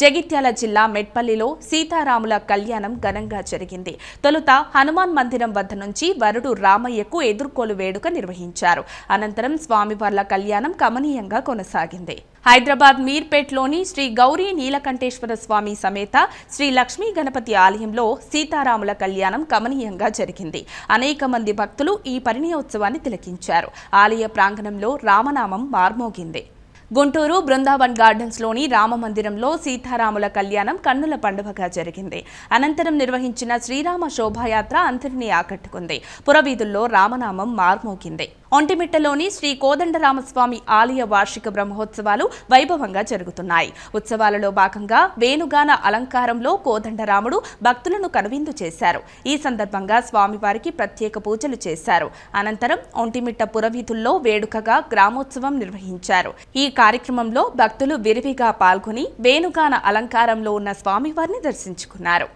జగిత్యాల జిల్లా మెట్పల్లిలో సీతారాముల కళ్యాణం ఘనంగా జరిగింది. తొలుత హనుమాన్ మందిరం వద్ద నుంచి వరుడు రామయ్యకు ఎదుర్కోలు వేడుక నిర్వహించారు. అనంతరం స్వామివార్ల కళ్యాణం కమనీయంగా కొనసాగింది. హైదరాబాద్ మీర్పేట్లోని శ్రీ గౌరీ నీలకంఠేశ్వర స్వామి సమేత శ్రీ లక్ష్మీ గణపతి ఆలయంలో సీతారాముల కళ్యాణం కమనీయంగా జరిగింది. అనేక మంది భక్తులు ఈ పరిణయోత్సవాన్ని తిలకించారు. ఆలయ ప్రాంగణంలో రామనామం మార్మోగింది. గుంటూరు బృందావన్ గార్డెన్స్లోని రామ మందిరంలో సీతారాముల కళ్యాణం కన్నుల పండుగగా జరిగింది. అనంతరం నిర్వహించిన శ్రీరామ శోభాయాత్ర అందరినీ ఆకట్టుకుంది. పురవీధుల్లో రామనామం మార్మోగింది. ఒంటిమిట్టలోని శ్రీ కోదండరామస్వామి ఆలయ వార్షిక బ్రహ్మోత్సవాలు వైభవంగా జరుగుతున్నాయి. ఉత్సవాలలో భాగంగా వేణుగాన అలంకారంలో కోదండరాముడు భక్తులను కనువిందు చేశారు. ఈ సందర్భంగా స్వామివారికి ప్రత్యేక పూజలు చేశారు. అనంతరం ఒంటిమిట్ట పురవీధుల్లో వేడుకగా గ్రామోత్సవం నిర్వహించారు. ఈ కార్యక్రమంలో భక్తులు విరివిగా పాల్గొని వేణుగాన అలంకారంలో ఉన్న స్వామివారిని దర్శించుకున్నారు.